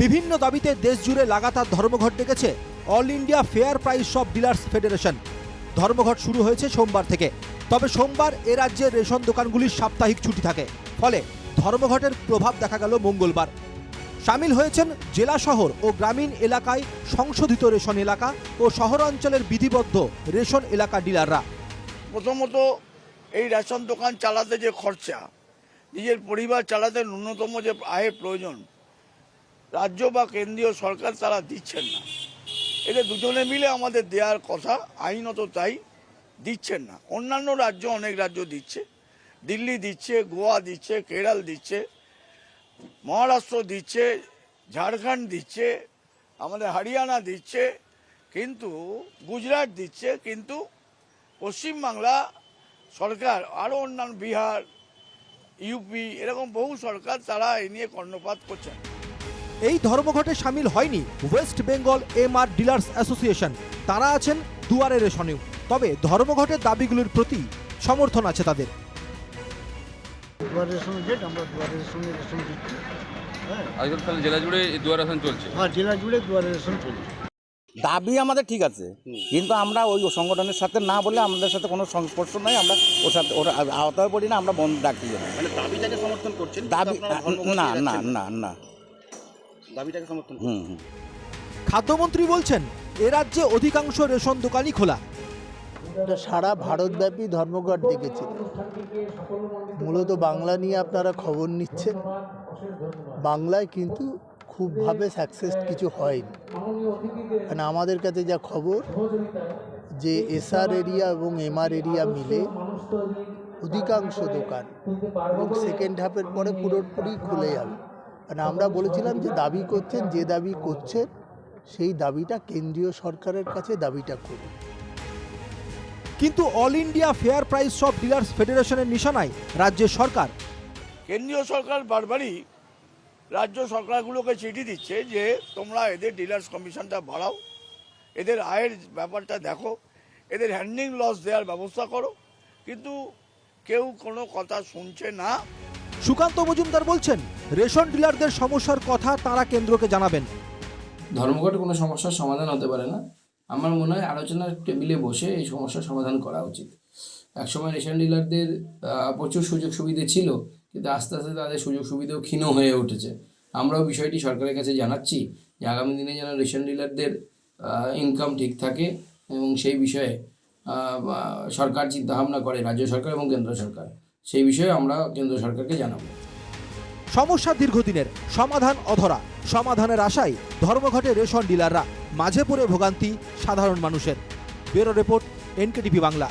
বিভিন্ন দাবিতে দেশ জুড়ে লাগাতার ধর্মঘট ডেকেছে all India fair price shop dealers federation. ধর্মঘট শুরু হয়েছে সোমবার থেকে। তবে সোমবার এ রাজ্যের রেশন দোকানগুলির সাপ্তাহিক ছুটি থাকে। ফলে ধর্মঘটের প্রভাব দেখা গেল মঙ্গলবার। সামিল হয়েছেন জেলা শহর ও গ্রামীণ এলাকায় সংশোধিত রেশন এলাকা ও শহরাঞ্চলের বিধিবদ্ধ রেশন এলাকা ডিলাররা। প্রথমত, এই রেশন দোকান চালাতে যে খরচা, নিজের পরিবার চালাতে ন্যূনতম যে আয়ের প্রয়োজন রাজ্য বা কেন্দ্রীয় সরকার তারা দিচ্ছেন না। এটা দুজনে মিলে আমাদের দেওয়ার কথা, আইনত তাই দিচ্ছেন না। অন্যান্য রাজ্য অনেক রাজ্য দিচ্ছে। দিল্লি দিচ্ছে, গোয়া দিচ্ছে, কেরাল দিচ্ছে, মহারাষ্ট্র দিচ্ছে, ঝাড়খণ্ড দিচ্ছে, আমাদের হরিয়ানা দিচ্ছে, কিন্তু গুজরাট দিচ্ছে, কিন্তু পশ্চিমবাংলা সরকার, আরও অন্যান্য বিহার, ইউপি, এরকম বহু সরকার তারা এই নিয়ে কর্ণপাত করছেন। এই ধর্মঘটে সামিল হয়নি West Bengal M R dealers association. তারা আছেন দুয়ারে রেশনেও। তবে ধর্মঘটের দাবিগুলির প্রতি সমর্থন আছে তাদের। রেশন হ্যাঁ। আজকাল জেলা জুড়ে দুয়ার আসন চলছে। হ্যাঁ জেলা জুড়ে দুয়ারে রেশন চলছে। দাবি আমাদের ঠিক আছে। কিন্তু আমরা ওই সংগঠনের সাথে না বলে আমাদের সাথে কোনো সংস্পর্শ নাই। আমরা ওর সাথে ওর আওতায় পড়ি না আমরা বন্ধ ডাকি না। মানে দাবিটাকে সমর্থন করছেন দাবি না না। না না। দাবিটাকে সমর্থন হুম হুম। খাদ্যমন্ত্রী বলছেন এ রাজ্যে অধিকাংশ রেশন দোকানই খোলা। এটা সারা ভারতব্যাপী ধর্মঘট ডেকেছে মূলত বাংলা নিয়ে আপনারা খবর নিচ্ছেন। বাংলায় কিন্তু খুবভাবে সাকসেস কিছু হয়নি। কারণ আমাদের কাছে যা খবর যে এসআর এরিয়া এবং এমআর এরিয়া মিলে অধিকাংশ দোকান এবং সেকেন্ড হাফের পরে পুরোপুরি খুলে যাবে। কারণ আমরা বলেছিলাম যে দাবি করছেন যে দাবি করছেন সেই দাবিটা কেন্দ্রীয় সরকারের কাছে দাবিটা করুন। কিন্তু all India fair price shop dealers ফেডারেশনের নিশানায় রাজ্যের সরকার। কেন্দ্রীয় সরকার বারবারই রাজ্য সরকারগুলোকে চিঠি দিচ্ছে যে তোমরা এদের ডিলার্স কমিশনটা বাড়াও এদের আয়ের ব্যাপারটা দেখো এদের হ্যান্ডিং লস দেওয়ার ব্যবস্থা করো। কিন্তু কেউ কোনো কথা শুনছে না সুকান্ত মজুমদার বলছেন, রেশন ডিলারদের সমস্যার কথা তারা কেন্দ্রকে জানাবেন। ধর্মঘট কোনো সমস্যার সমাধান হতে পারে না। আমার মনে হয় আলোচনার টেবিলে বসে এই সমস্যার সমাধান করা উচিত। একসময় রেশন ডিলারদের প্রচুর সুযোগ সুবিধে ছিল, কিন্তু আস্তে আস্তে তাদের সুযোগ সুবিধাও ক্ষীণ হয়ে উঠেছে। আমরাও বিষয়টি সরকারের কাছে জানাচ্ছি যে আগামী দিনে যেন রেশন ডিলারদের ইনকাম ঠিক থাকে এবং সেই বিষয়ে সরকার চিন্তাভাবনা করে, রাজ্য সরকার এবং কেন্দ্র সরকার। সেই বিষয়ে আমরা কেন্দ্র সরকারকে জানাব। সমস্যা দীর্ঘদিনের, সমাধান অধরা। সমাধানের আশায় ধর্মঘটে রেশন ডিলাররা মাঝে পড়ে ভোগান্তি সাধারণ মানুষের। Bureau report, NKTV Bangla.